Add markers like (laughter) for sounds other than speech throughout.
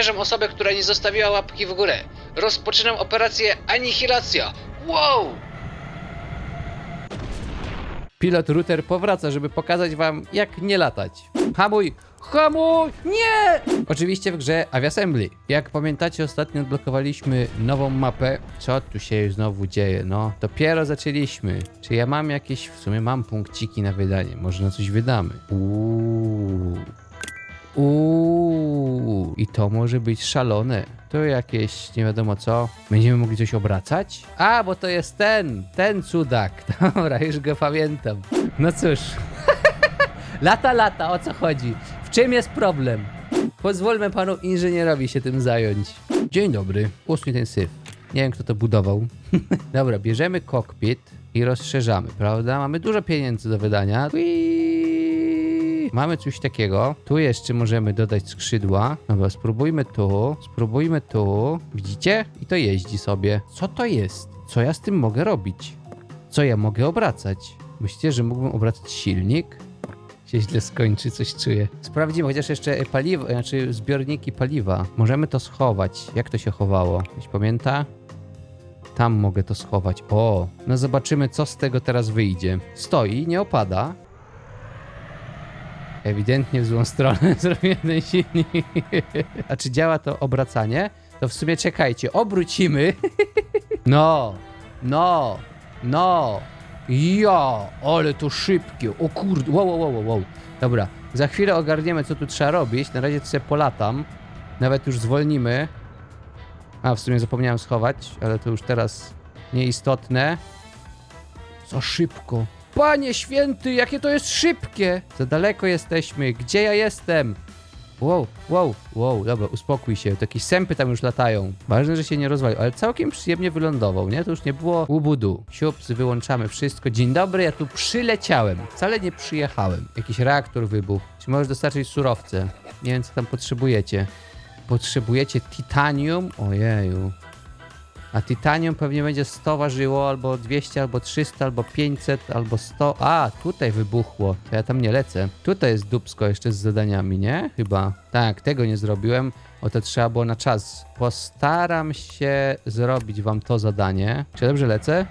namierzam osobę, która nie zostawiła łapki w górę. Rozpoczynam operację Anihilacja. Wow! Pilot router powraca, żeby pokazać wam, jak nie latać. Hamuj! Hamuj! Nie! Oczywiście w grze Aviassembly. Jak pamiętacie, ostatnio odblokowaliśmy nową mapę. Co tu się znowu dzieje? No, dopiero zaczęliśmy. Czy ja mam jakieś... W sumie mam punkciki na wydanie. Może na coś wydamy. Uuu. Uuu, i to może być szalone. To jakieś nie wiadomo co. Będziemy mogli coś obracać? A, bo to jest ten, ten cudak. (laughs) Dobra, już go pamiętam. No cóż. (laughs) lata, lata, o co chodzi? W czym jest problem? Pozwólmy panu inżynierowi się tym zająć. Dzień dobry, usuń ten syf. Nie wiem, kto to budował. (laughs) Dobra, bierzemy kokpit i rozszerzamy, prawda? Mamy dużo pieniędzy do wydania. Whee! Mamy coś takiego. Tu jeszcze możemy dodać skrzydła. Dobra, spróbujmy tu. Spróbujmy tu. Widzicie? I to jeździ sobie. Co to jest? Co ja z tym mogę robić? Co ja mogę obracać? Myślicie, że mógłbym obracać silnik? się źle skończy, coś czuję. Sprawdzimy, chociaż jeszcze paliwo, znaczy zbiorniki paliwa. Możemy to schować. Jak to się chowało? Ktoś pamięta? Tam mogę to schować. O, no zobaczymy, co z tego teraz wyjdzie. Stoi, nie opada. Ewidentnie w złą stronę (laughs) zrobiłem ten silnik. A czy działa to obracanie? To w sumie czekajcie, obrócimy. (laughs) No, no, no. Ja, ale to szybkie. O kurde, wow, wow, wow, wow. Dobra, za chwilę ogarniemy, co tu trzeba robić. Na razie sobie polatam. Nawet już zwolnimy. A, w sumie zapomniałem schować, ale to już teraz nieistotne. Za szybko. Panie święty, jakie to jest szybkie! Za daleko jesteśmy. Gdzie ja jestem? Wow, wow, wow, dobra, uspokój się. To jakieś sępy tam już latają. Ważne, że się nie rozwalił, ale całkiem przyjemnie wylądował, nie? To już nie było ubudu. Siups, wyłączamy wszystko. Dzień dobry, ja tu przyleciałem. Wcale nie przyjechałem. Jakiś reaktor wybuchł. Czy możesz dostarczyć surowce? Nie wiem, co tam potrzebujecie. Potrzebujecie titanium? Ojeju. A titanium pewnie będzie 100 ważyło, albo 200, albo 300, albo 500, albo 100. A, tutaj wybuchło. To ja tam nie lecę. Tutaj jest dupsko jeszcze z zadaniami, nie? Chyba. Tak, tego nie zrobiłem. O to trzeba było na czas. Postaram się zrobić wam to zadanie. Czy dobrze lecę?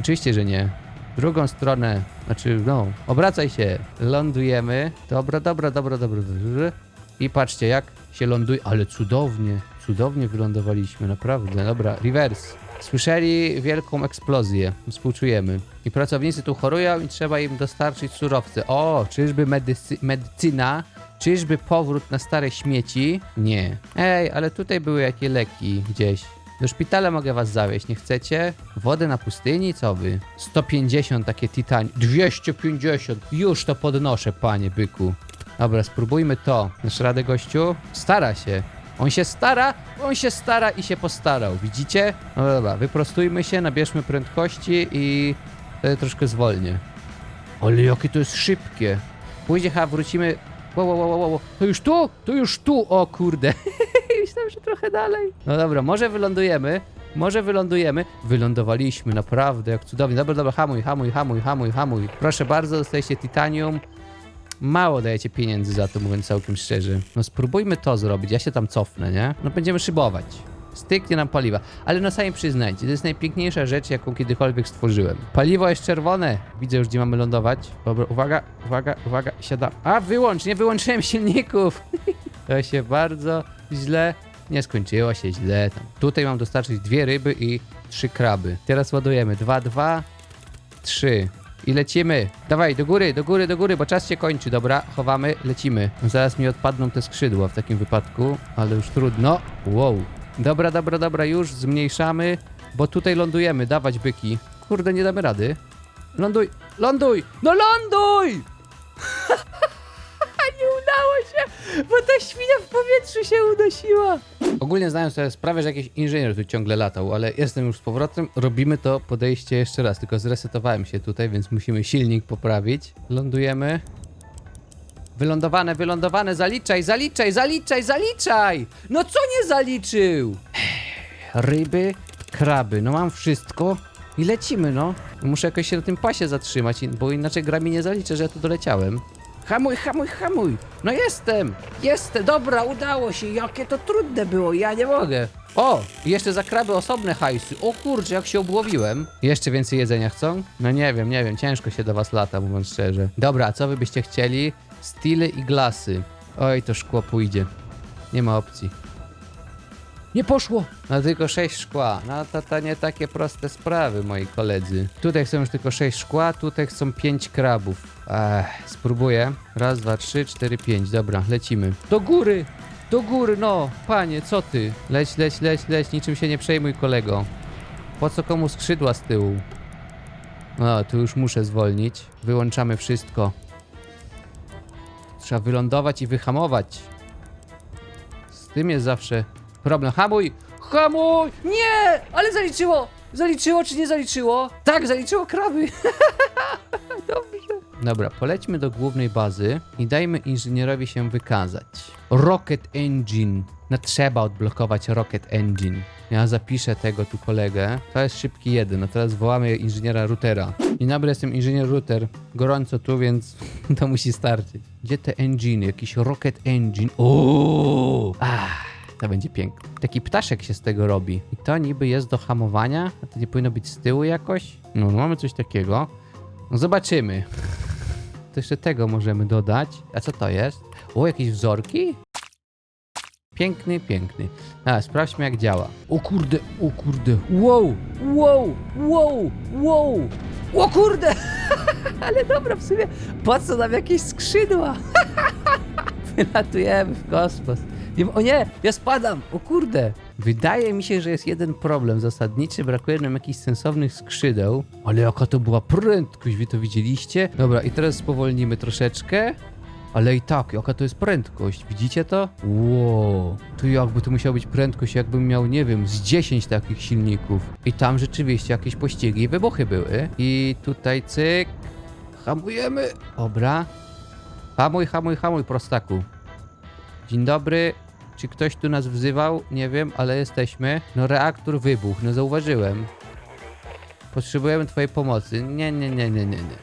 Oczywiście, że nie. Drugą stronę, znaczy, no, obracaj się. Lądujemy. Dobra, dobra, dobra. dobra. I patrzcie, jak się ląduje. Ale cudownie, cudownie wylądowaliśmy, naprawdę. Dobra, reverse. Słyszeli wielką eksplozję. Współczujemy. I pracownicy tu chorują i trzeba im dostarczyć surowce. O, czyżby medycy medycyna? Czyżby powrót na stare śmieci? Nie. Ej, ale tutaj były jakieś leki gdzieś. Do szpitala mogę was zawieźć, nie chcecie? Wodę na pustyni? Co wy? 150 takie titani. 250! Już to podnoszę, panie byku. Dobra, spróbujmy to. Dasz radę, gościu? Stara się. On się stara, on się stara i się postarał. Widzicie? No dobra, wyprostujmy się, nabierzmy prędkości i wtedy troszkę zwolnię. Ale jakie to jest szybkie. Pójdzie, ha, wrócimy. Wow, wow, wow, wow. To już tu? To już tu, o kurde. (laughs) Myślałem, że trochę dalej. No dobra, może wylądujemy. Może wylądujemy. Wylądowaliśmy, naprawdę, jak cudownie. Dobra, dobra, hamuj, hamuj, hamuj, hamuj, hamuj. Proszę bardzo, dostajecie titanium. Mało dajecie pieniędzy za to, mówiąc całkiem szczerze. No spróbujmy to zrobić, ja się tam cofnę, nie? No będziemy szybować. Styknie nam paliwa. Ale no sami przyznajcie, to jest najpiękniejsza rzecz, jaką kiedykolwiek stworzyłem. Paliwo jest czerwone. Widzę już, gdzie mamy lądować. Dobra, uwaga, uwaga, uwaga, siadam. A, wyłącz, nie wyłączyłem silników. (laughs) to się bardzo źle nie skończyło się źle. Tam. Tutaj mam dostarczyć dwie ryby i trzy kraby. Teraz ładujemy. Dwa, dwa, trzy. I lecimy. Dawaj, do góry, do góry, do góry, bo czas się kończy. Dobra, chowamy, lecimy. Zaraz mi odpadną te skrzydła w takim wypadku, ale już trudno. Wow. Dobra, dobra, dobra, już zmniejszamy, bo tutaj lądujemy. Dawać byki. Kurde, nie damy rady. Ląduj, ląduj, no ląduj! (laughs) nie udało się, bo ta świnia w powietrzu się unosiła. Ogólnie znając sobie sprawę, że jakiś inżynier tu ciągle latał, ale jestem już z powrotem. Robimy to podejście jeszcze raz, tylko zresetowałem się tutaj, więc musimy silnik poprawić. Lądujemy. Wylądowane, wylądowane, zaliczaj, zaliczaj, zaliczaj, zaliczaj! No co nie zaliczył? (sighs) Ryby, kraby, no mam wszystko i lecimy, no. Muszę jakoś się na tym pasie zatrzymać, bo inaczej gra mi nie zaliczy, że ja tu doleciałem. Hamuj, hamuj, hamuj. No jestem, jestem. Dobra, udało się. Jakie to trudne było, ja nie mogę. O, jeszcze za kraby osobne hajsy. O kurczę, jak się obłowiłem. Jeszcze więcej jedzenia chcą? No nie wiem, nie wiem, ciężko się do was lata, mówiąc szczerze. Dobra, co wy byście chcieli? Stile i glasy. Oj, to szkło pójdzie. Nie ma opcji. Nie poszło! No tylko 6 szkła. No to, to nie takie proste sprawy, moi koledzy. Tutaj chcą już tylko 6 szkła, tutaj chcą 5 krabów. Ech, spróbuję. Raz, dwa, trzy, cztery, pięć. Dobra, lecimy. Do góry! Do góry, no! Panie, co ty? Leć, leć, leć, leć, niczym się nie przejmuj, kolego. Po co komu skrzydła z tyłu? No, tu już muszę zwolnić. Wyłączamy wszystko. Trzeba wylądować i wyhamować. Z tym jest zawsze problem. Hamuj! Hamuj! Nie! Ale zaliczyło! Zaliczyło czy nie zaliczyło? Tak, zaliczyło kraby! (laughs) Dobrze. Dobra, polećmy do głównej bazy i dajmy inżynierowi się wykazać. Rocket Engine. No trzeba odblokować Rocket Engine. Ja zapiszę tego tu kolegę. To jest szybki jeden. A teraz wołamy inżyniera routera. Dzień dobry, jestem inżynier router. Gorąco tu, więc (laughs) to musi starczyć. Gdzie te engine? Jakiś Rocket Engine. Ooo! Ah, to będzie piękne. Taki ptaszek się z tego robi. I to niby jest do hamowania? A to nie powinno być z tyłu jakoś? No, no mamy coś takiego. No zobaczymy. (laughs) To jeszcze tego możemy dodać. A co to jest? O, jakieś wzorki? Piękny, piękny. A, sprawdźmy jak działa. O kurde, o kurde. Wow, wow, wow, wow. O kurde! (laughs) Ale dobra, w sumie po co nam jakieś skrzydła? (laughs) (laughs) Wylatujemy w kosmos. Nie, o nie, ja spadam! O kurde! Wydaje mi się, że jest jeden problem zasadniczy. Brakuje nam jakichś sensownych skrzydeł. Ale jaka to była prędkość, wy to widzieliście? Dobra, i teraz spowolnimy troszeczkę. Ale i tak, jaka to jest prędkość? Widzicie to? Wow. Tu jakby to musiała być prędkość, jakbym miał, nie wiem, z 10 takich silników. I tam rzeczywiście jakieś pościgi i wybuchy były. I tutaj cyk. Hamujemy. Dobra. Hamuj, hamuj, hamuj, prostaku. Dzień dobry. Czy ktoś tu nas wzywał? Nie wiem, ale jesteśmy. No reaktor wybuchł, no zauważyłem. Potrzebujemy twojej pomocy. Nie, nie, nie, nie, nie, nie.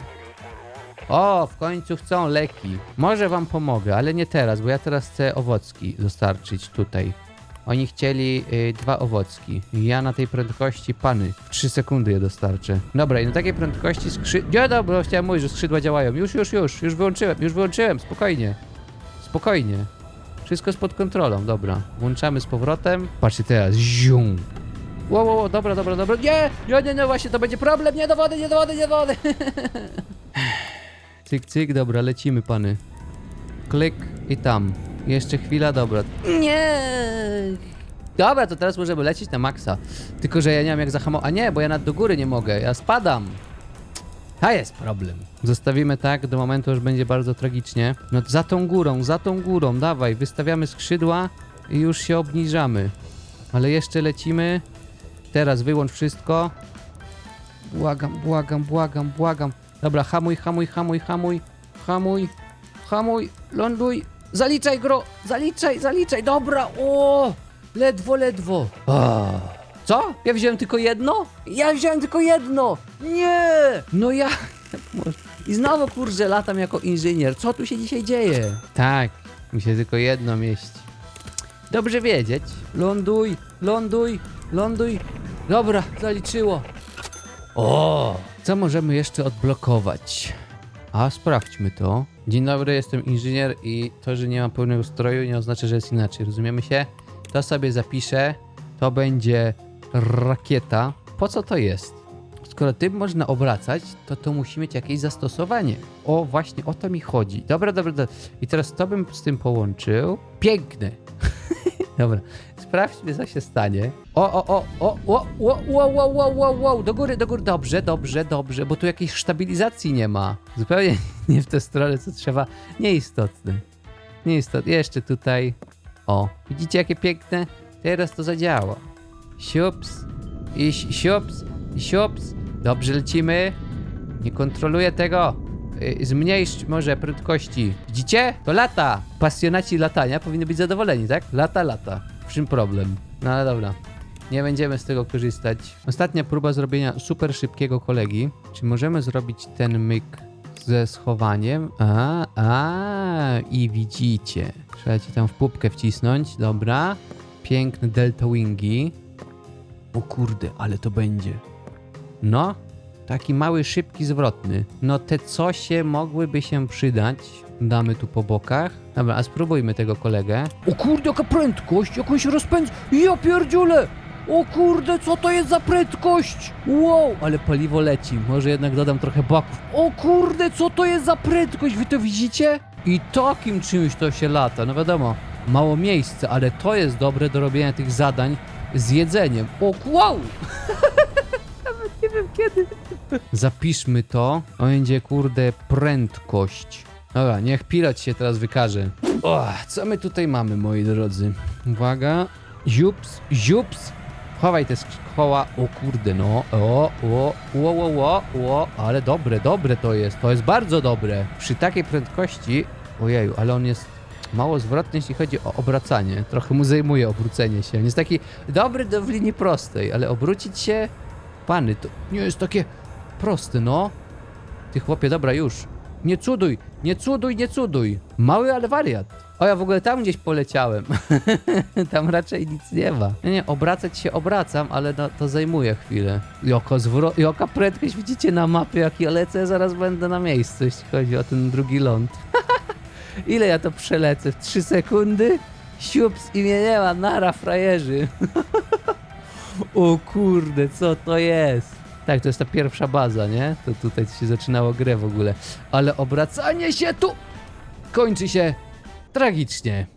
O, w końcu chcą leki. Może wam pomogę, ale nie teraz, bo ja teraz chcę owocki dostarczyć tutaj. Oni chcieli y, dwa owocki. Ja na tej prędkości, pany, w 3 sekundy je dostarczę. Dobra, i na takiej prędkości skrzy... Nie, dobra, chciałem mówić, że skrzydła działają. Już, już, już, już wyłączyłem, już wyłączyłem, spokojnie. Spokojnie. Wszystko jest pod kontrolą, dobra. Włączamy z powrotem. Patrzcie teraz, zium. Wow, wow, wow, dobra, dobra, dobra. Nie, nie, nie, nie, właśnie to będzie problem. Nie do wody, nie do wody, nie do wody. (laughs) cyk, cyk, dobra, lecimy, pany. Klik i tam. Jeszcze chwila, dobra. Nie. Dobra, to teraz możemy lecieć na maksa. Tylko, że ja nie wiem jak zahamować. A nie, bo ja nad do góry nie mogę, ja spadam. A jest problem. Zostawimy tak do momentu, aż będzie bardzo tragicznie. No za tą górą, za tą górą, dawaj, wystawiamy skrzydła i już się obniżamy. Ale jeszcze lecimy. Teraz wyłącz wszystko. Błagam, błagam, błagam, błagam. Dobra, hamuj, hamuj, hamuj, hamuj, hamuj, hamuj, ląduj. Zaliczaj, gro, zaliczaj, zaliczaj, dobra, o, ledwo, ledwo. A. Co? Ja wziąłem tylko jedno? Ja wziąłem tylko jedno! Nie! No ja... (laughs) I znowu kurczę latam jako inżynier. Co tu się dzisiaj dzieje? Tak, mi się tylko jedno mieści. Dobrze wiedzieć. Ląduj, ląduj, ląduj. Dobra, zaliczyło. O! Co możemy jeszcze odblokować? A sprawdźmy to. Dzień dobry, jestem inżynier i to, że nie mam pełnego stroju nie oznacza, że jest inaczej. Rozumiemy się? To sobie zapiszę. To będzie rakieta. Po co to jest? Skoro tym można obracać, to to musi mieć jakieś zastosowanie. O, właśnie o to mi chodzi. Dobra, dobra, dobra. I teraz to bym z tym połączył. Piękne. (laughs) Dobra, sprawdźmy co się stanie. O, o, o, o, o, o, o, o, o, o, wow, do góry, do góry, dobrze, dobrze, dobrze, bo tu jakiejś stabilizacji nie ma. Zupełnie nie w tę stronę, co trzeba. Nieistotne. Nieistotne. Jeszcze tutaj. O, widzicie jakie piękne? Teraz to zadziała. Siups, i siups, siups. Dobrze lecimy. Nie kontroluję tego. Y, Zmniejsz może prędkości. Widzicie? To lata. Pasjonaci latania powinni być zadowoleni, tak? Lata, lata. W czym problem? No ale dobra. Nie będziemy z tego korzystać. Ostatnia próba zrobienia super szybkiego kolegi. Czy możemy zrobić ten myk ze schowaniem. A, a, i widzicie. Trzeba ci tam w pupkę wcisnąć, dobra. Piękne delta wingi. O kurde, ale to będzie. No, taki mały, szybki, zwrotny. No te cosie mogłyby się przydać. Damy tu po bokach. Dobra, a spróbujmy tego kolegę. O kurde, jaka prędkość! Jak on się rozpędza! Ja pierdziule! O kurde, co to jest za prędkość? Wow, ale paliwo leci. Może jednak dodam trochę baków. O kurde, co to jest za prędkość? Wy to widzicie? I takim czymś to się lata. No wiadomo, mało miejsca, ale to jest dobre do robienia tych zadań z jedzeniem. O, wow! (laughs) Wiem kiedy. Zapiszmy to. To będzie, kurde, prędkość. Dobra, niech pilot się teraz wykaże. O, co my tutaj mamy, moi drodzy? Uwaga. Ziups, ziups. Chowaj te koła. O kurde, no. O, o, o, o, o, o. Ale dobre, dobre to jest. To jest bardzo dobre. Przy takiej prędkości... Ojeju, ale on jest mało zwrotny, jeśli chodzi o obracanie. Trochę mu zajmuje obrócenie się. On jest taki dobry do w linii prostej, ale obrócić się... Pany, to nie jest takie proste, no. Ty chłopie, dobra, już. Nie cuduj, nie cuduj, nie cuduj. Mały, ale wariat. O, ja w ogóle tam gdzieś poleciałem. (laughs) tam raczej nic nie ma. Nie, nie, obracać się obracam, ale no, to zajmuje chwilę. Jaka, zwro- jaka prędkość widzicie na mapie, jak ja lecę, zaraz będę na miejscu, jeśli chodzi o ten drugi ląd. (laughs) Ile ja to przelecę? W 3 sekundy? Siups i mnie nie ma, nara frajerzy. (laughs) o kurde, co to jest? Tak, to jest ta pierwsza baza, nie? To tutaj się zaczynało grę w ogóle. Ale obracanie się tu kończy się tragicznie.